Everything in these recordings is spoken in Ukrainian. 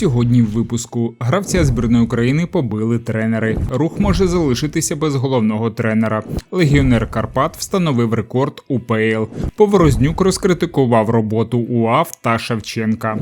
Сьогодні в випуску гравця збірної України побили тренери. Рух може залишитися без головного тренера. Легіонер Карпат встановив рекорд УПЛ. Поворознюк розкритикував роботу УАВ та Шевченка.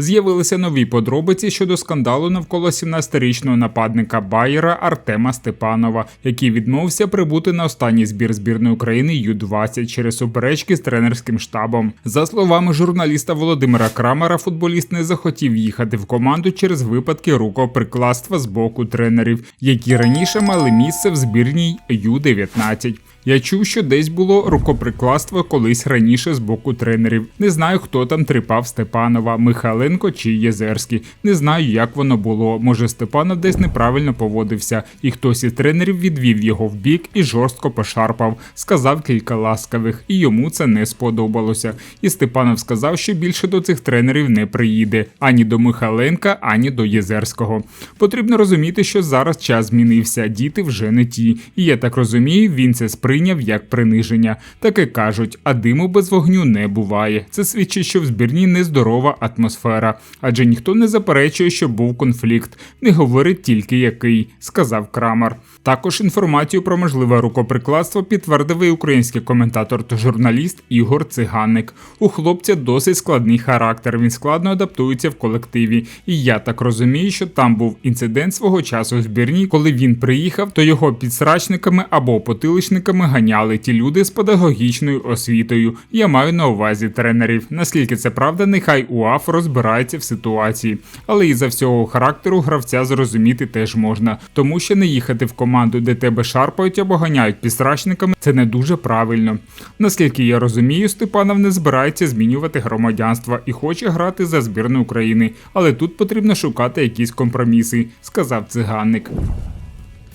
З'явилися нові подробиці щодо скандалу навколо 17-річного нападника Байера Артема Степанова, який відмовився прибути на останній збір збірної України Ю-20 через суперечки з тренерським штабом. За словами журналіста Володимира Крамера, футболіст не захотів їхати в команду через випадки рукоприкладства з боку тренерів, які раніше мали місце в збірній Ю-19. Я чув, що десь було рукоприкладство колись раніше з боку тренерів. Не знаю, хто там трипав Степанова, Михайленко чи Єзерський. Не знаю, як воно було. Може, Степанов десь неправильно поводився, і хтось із тренерів відвів його в бік і жорстко пошарпав, сказав кілька ласкавих, і йому це не сподобалося. І Степанов сказав, що більше до цих тренерів не приїде ані до Михайленка, ані до Єзерського. Потрібно розуміти, що зараз час змінився, діти вже не ті. І я так розумію, він це сприйняв сприйняв як приниження. Таке кажуть, а диму без вогню не буває. Це свідчить, що в збірні нездорова атмосфера, адже ніхто не заперечує, що був конфлікт, не говорить тільки який, сказав Крамар. Також інформацію про можливе рукоприкладство підтвердив і український коментатор та журналіст Ігор Циганник. У хлопця досить складний характер. Він складно адаптується в колективі. І я так розумію, що там був інцидент свого часу в збірні, коли він приїхав, то його підсрачниками або потиличниками ганяли ті люди з педагогічною освітою. Я маю на увазі тренерів. Наскільки це правда, нехай УАФ розбирається в ситуації, але і за всього характеру гравця зрозуміти теж можна, тому що не їхати в команду, де тебе шарпають або ганяють підстрачниками, це не дуже правильно. Наскільки я розумію, Степанов не збирається змінювати громадянство і хоче грати за збірну України, але тут потрібно шукати якісь компроміси, сказав циганник.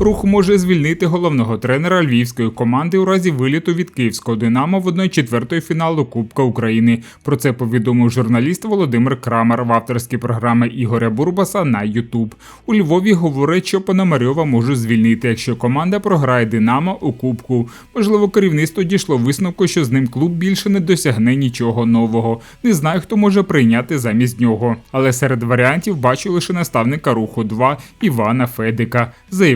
Рух може звільнити головного тренера львівської команди у разі виліту від київського Динамо в 1-4 фіналу Кубка України. Про це повідомив журналіст Володимир Крамер в авторській програмі Ігоря Бурбаса на Ютуб. У Львові говорять, що Пономарьова можуть звільнити, якщо команда програє Динамо у Кубку. Можливо, керівництво дійшло висновку, що з ним клуб більше не досягне нічого нового. Не знаю, хто може прийняти замість нього. Але серед варіантів бачу лише наставника руху 2 Івана Федика. Заявив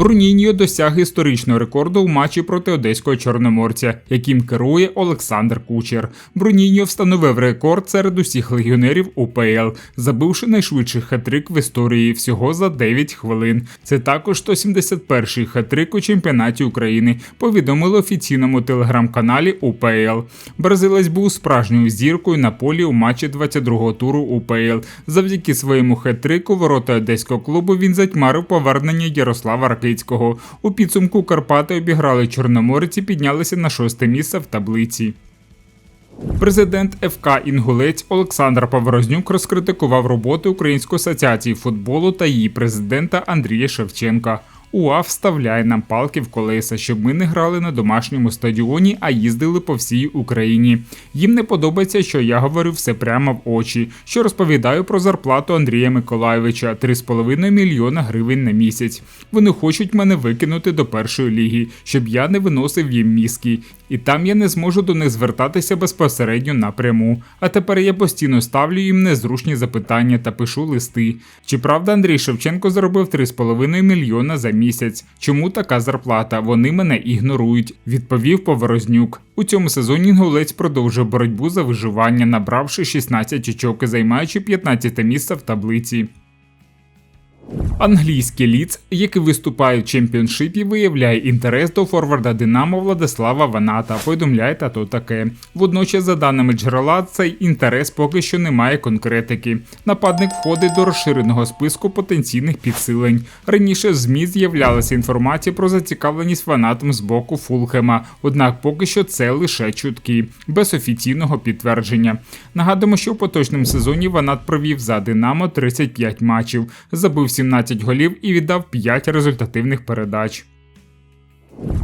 Бруніньо досяг історичного рекорду в матчі проти одеського чорноморця, яким керує Олександр Кучер. Бруніньо встановив рекорд серед усіх легіонерів УПЛ, забивши найшвидший хетрик в історії всього за 9 хвилин. Це також 171-й хетрик у чемпіонаті України. Повідомили офіційному телеграм-каналі УПЛ. Бразилець був справжньою зіркою на полі у матчі 22-го туру УПЛ. Завдяки своєму хетрику ворота одеського клубу він затьмарив повернення Ярослава. Ярослава Ракицького. У підсумку Карпати обіграли Чорноморець і піднялися на шосте місце в таблиці. Президент ФК Інгулець Олександр Паврознюк розкритикував роботу Української асоціації футболу та її президента Андрія Шевченка. УАФ вставляє нам палки в колеса, щоб ми не грали на домашньому стадіоні, а їздили по всій Україні. Їм не подобається, що я говорю все прямо в очі, що розповідаю про зарплату Андрія Миколайовича 3,5 мільйона гривень на місяць. Вони хочуть мене викинути до першої ліги, щоб я не виносив їм мізки. І там я не зможу до них звертатися безпосередньо напряму. А тепер я постійно ставлю їм незручні запитання та пишу листи. Чи правда Андрій Шевченко заробив 3,5 мільйона за місяць? Чому така зарплата? Вони мене ігнорують, відповів Поворознюк. У цьому сезоні інгулець продовжує боротьбу за виживання, набравши 16 очок і займаючи 15 місце в таблиці. Англійський ліц, який виступає в чемпіоншипі, виявляє інтерес до форварда Динамо Владислава Ваната. Повідомляє тато таке. Водночас, за даними джерела, цей інтерес поки що не має конкретики. Нападник входить до розширеного списку потенційних підсилень. Раніше в ЗМІ з'являлася інформація про зацікавленість фанатом з боку Фулхема. Однак поки що це лише чутки, без офіційного підтвердження. Нагадуємо, що в поточному сезоні Ванат провів за Динамо 35 матчів, забив 17 голів і віддав 5 результативних передач.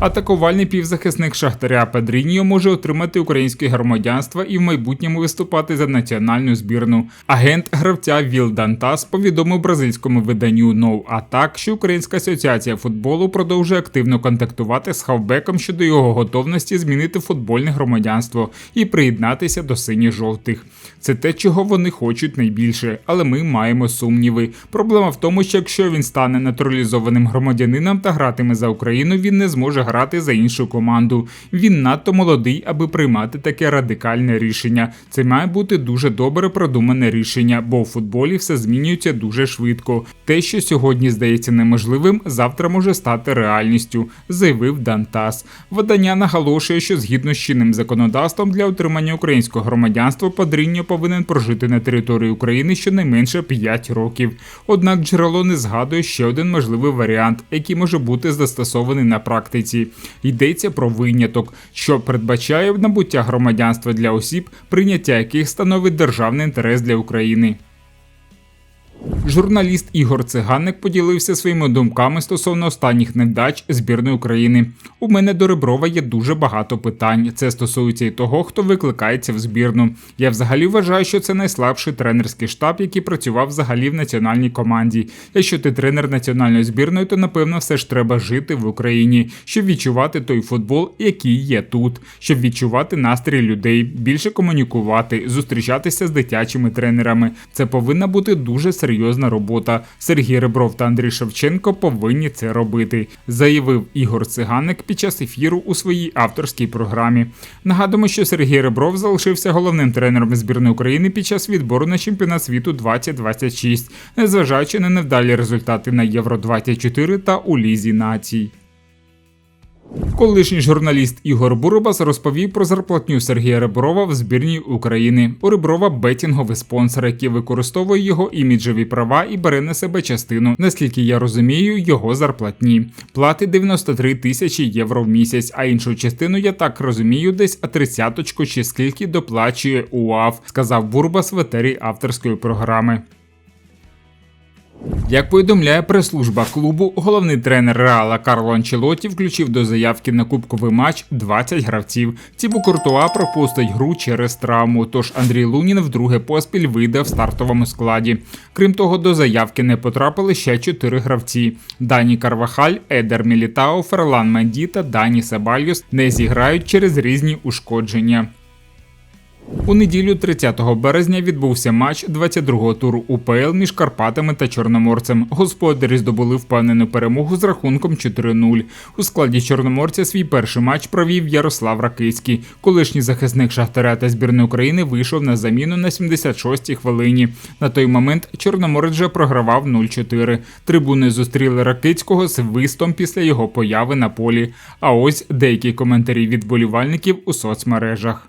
Атакувальний півзахисник Шахтаря Педріньо може отримати українське громадянство і в майбутньому виступати за національну збірну. Агент гравця Віл Дантас повідомив бразильському виданню No Attack, що Українська асоціація футболу продовжує активно контактувати з хавбеком щодо його готовності змінити футбольне громадянство і приєднатися до синьо-жовтих. Це те, чого вони хочуть найбільше, але ми маємо сумніви. Проблема в тому, що якщо він стане натуралізованим громадянином та гратиме за Україну, він не зможе грати за іншу команду. Він надто молодий, аби приймати таке радикальне рішення. Це має бути дуже добре продумане рішення, бо в футболі все змінюється дуже швидко. Те, що сьогодні здається неможливим, завтра може стати реальністю, заявив Дантас. Видання наголошує, що згідно з чинним законодавством для отримання українського громадянства Падріньо повинен прожити на території України щонайменше 5 років. Однак джерело не згадує ще один можливий варіант, який може бути застосований на практиці. Йдеться про виняток, що передбачає набуття громадянства для осіб, прийняття яких становить державний інтерес для України. Журналіст Ігор Циганник поділився своїми думками стосовно останніх невдач збірної України. У мене до Реброва є дуже багато питань. Це стосується і того, хто викликається в збірну. Я взагалі вважаю, що це найслабший тренерський штаб, який працював взагалі в національній команді. Якщо ти тренер національної збірної, то напевно все ж треба жити в Україні, щоб відчувати той футбол, який є тут, щоб відчувати настрій людей, більше комунікувати, зустрічатися з дитячими тренерами. Це повинна бути дуже серйозна робота. Сергій Ребров та Андрій Шевченко повинні це робити, заявив Ігор Циганик під час ефіру у своїй авторській програмі. Нагадуємо, що Сергій Ребров залишився головним тренером збірної України під час відбору на чемпіонат світу 2026, незважаючи на невдалі результати на Євро 24 та у Лізі націй. Колишній журналіст Ігор Бурбас розповів про зарплатню Сергія Реброва в збірній України. У Реброва бетінговий спонсор, який використовує його іміджеві права і бере на себе частину. Наскільки я розумію, його зарплатні платить 93 тисячі євро в місяць. А іншу частину я так розумію, десь а тридцяточку чи скільки доплачує УАВ, сказав Бурбас в етері авторської програми. Як повідомляє прес-служба клубу, головний тренер Реала Карло Анчелоті включив до заявки на кубковий матч 20 гравців. Тібу Куртуа пропустить гру через травму. Тож Андрій Лунін вдруге поспіль вийде в стартовому складі. Крім того, до заявки не потрапили ще 4 гравці: Дані Карвахаль, Едер Мілітао, Ферлан Менді та Дані Сабальюс не зіграють через різні ушкодження. У неділю 30 березня відбувся матч 22-го туру УПЛ між Карпатами та Чорноморцем. Господарі здобули впевнену перемогу з рахунком 4-0. У складі Чорноморця свій перший матч провів Ярослав Ракицький. Колишній захисник Шахтаря та збірної України вийшов на заміну на 76-й хвилині. На той момент Чорноморець вже програвав 0-4. Трибуни зустріли Ракицького з вистом після його появи на полі. А ось деякі коментарі від болівальників у соцмережах.